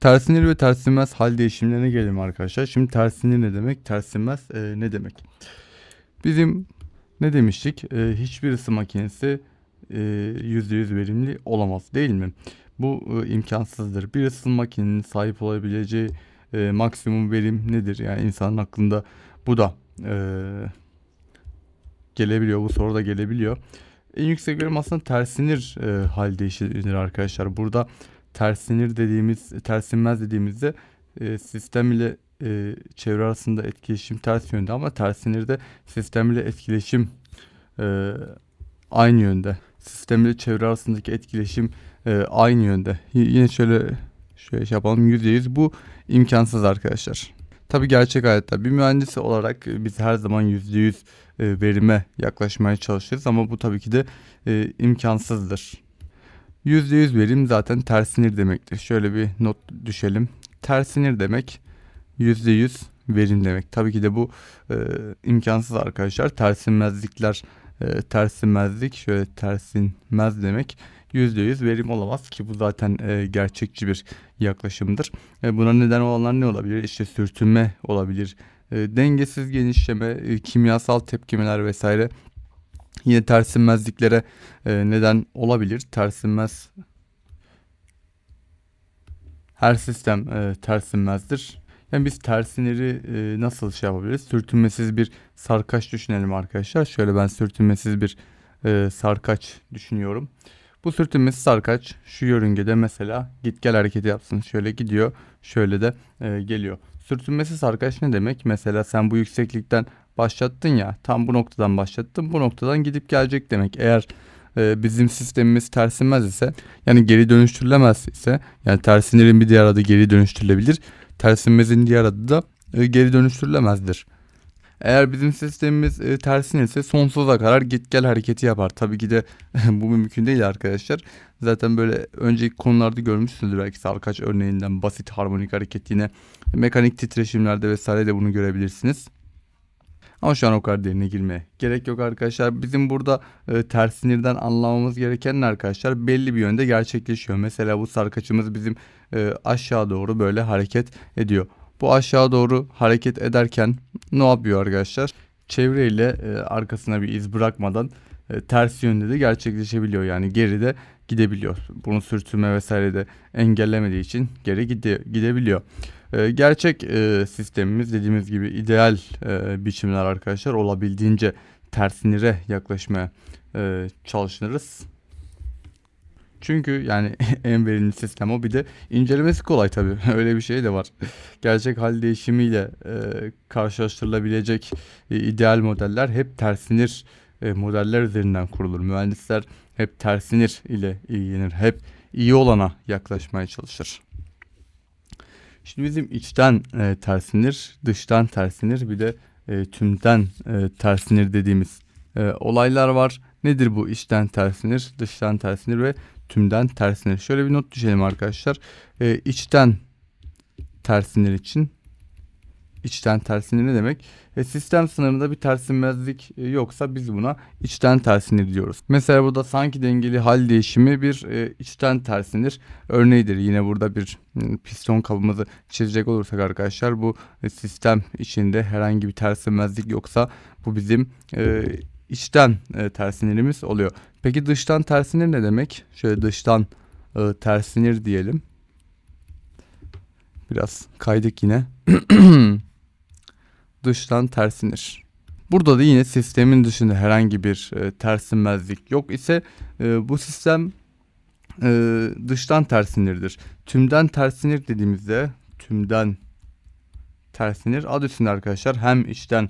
Tersinir ve tersinmez hal değişimlerine gelelim arkadaşlar. Şimdi tersinir ne demek? Tersinmez e, ne demek? Bizim ne demiştik? E, hiçbir ısı makinesi e, %100 verimli olamaz değil mi? Bu e, imkansızdır. Bir ısı makinenin sahip olabileceği e, maksimum verim nedir? Yani insanın aklında bu da e, gelebiliyor. Bu soru da gelebiliyor. En yüksek verim aslında tersinir e, hal değişimidir arkadaşlar. Burada tersinir dediğimiz, tersinmez dediğimizde e, sistem ile e, çevre arasında etkileşim ters yönde ama tersinirde sistem ile etkileşim e, aynı yönde. Sistem ile çevre arasındaki etkileşim e, aynı yönde. Y- yine şöyle şöyle şey yapalım %100 bu imkansız arkadaşlar. Tabi gerçek hayatta bir mühendis olarak e, biz her zaman %100 e, verime yaklaşmaya çalışırız ama bu tabii ki de e, imkansızdır. %100 verim zaten tersinir demektir. Şöyle bir not düşelim. Tersinir demek %100 verim demek. Tabii ki de bu e, imkansız arkadaşlar. Tersinmezlikler e, tersinmezlik şöyle tersinmez demek %100 verim olamaz ki bu zaten e, gerçekçi bir yaklaşımdır. E, buna neden olanlar ne olabilir? İşte sürtünme olabilir, e, dengesiz genişleme, e, kimyasal tepkimeler vesaire. Yine tersinmezliklere e, neden olabilir. Tersinmez her sistem e, tersinmezdir. Yani biz tersinleri e, nasıl şey yapabiliriz? Sürtünmesiz bir sarkaç düşünelim arkadaşlar. Şöyle ben sürtünmesiz bir e, sarkaç düşünüyorum. Bu sürtünmesiz sarkaç şu yörüngede mesela git gel hareketi yapsın. Şöyle gidiyor, şöyle de e, geliyor. Sürtünmesiz sarkaç ne demek? Mesela sen bu yükseklikten başlattın ya, tam bu noktadan başlattın. Bu noktadan gidip gelecek demek. Eğer e, bizim sistemimiz tersinmez ise yani geri dönüştürülemez ise yani tersinirin bir diğer adı geri dönüştürülebilir. Tersinmezin diğer adı da e, geri dönüştürülemezdir. Eğer bizim sistemimiz e, tersine ise sonsuza kadar git gel hareketi yapar. Tabii ki de bu mümkün değil arkadaşlar. Zaten böyle önceki konularda görmüşsünüzdür belki sarkaç örneğinden basit harmonik hareket yine mekanik titreşimlerde vesaire de bunu görebilirsiniz. Ama şu an o kadar derine girmeye gerek yok arkadaşlar. Bizim burada e, tersinirden anlamamız gereken arkadaşlar? Belli bir yönde gerçekleşiyor. Mesela bu sarkaçımız bizim e, aşağı doğru böyle hareket ediyor. Bu aşağı doğru hareket ederken ne yapıyor arkadaşlar? Çevreyle e, arkasına bir iz bırakmadan ters yönde de gerçekleşebiliyor. Yani geride gidebiliyor. Bunu sürtünme vesaire de engellemediği için geri gide, gidebiliyor. E, gerçek e, sistemimiz dediğimiz gibi ideal e, biçimler arkadaşlar olabildiğince tersinire yaklaşmaya e, çalışırız. Çünkü yani en verimli sistem o bir de incelemesi kolay tabii. Öyle bir şey de var. Gerçek hal değişimiyle e, karşılaştırılabilecek e, ideal modeller hep tersinir e, modeller üzerinden kurulur. Mühendisler hep tersinir ile ilgilenir. Hep iyi olana yaklaşmaya çalışır. Şimdi bizim içten e, tersinir, dıştan tersinir bir de e, tümden e, tersinir dediğimiz e, olaylar var. Nedir bu içten tersinir, dıştan tersinir ve tümden tersinir? Şöyle bir not düşelim arkadaşlar. E, içten tersinir için içten tersinir ne demek? E, sistem sınırında bir tersinmezlik e, yoksa biz buna içten tersinir diyoruz. Mesela burada sanki dengeli hal değişimi bir e, içten tersinir örneğidir. Yine burada bir piston kabımızı çizecek olursak arkadaşlar bu e, sistem içinde herhangi bir tersinmezlik yoksa bu bizim e, içten e, tersinirimiz oluyor. Peki dıştan tersinir ne demek? Şöyle dıştan e, tersinir diyelim. Biraz kaydık yine. dıştan tersinir. Burada da yine sistemin dışında herhangi bir e, tersinmezlik yok ise e, bu sistem e, dıştan tersinirdir. Tümden tersinir dediğimizde tümden tersinir adı üstünde arkadaşlar hem içten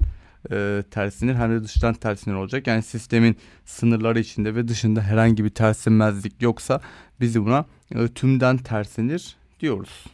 e, tersinir hem de dıştan tersinir olacak. Yani sistemin sınırları içinde ve dışında herhangi bir tersinmezlik yoksa biz buna e, tümden tersinir diyoruz.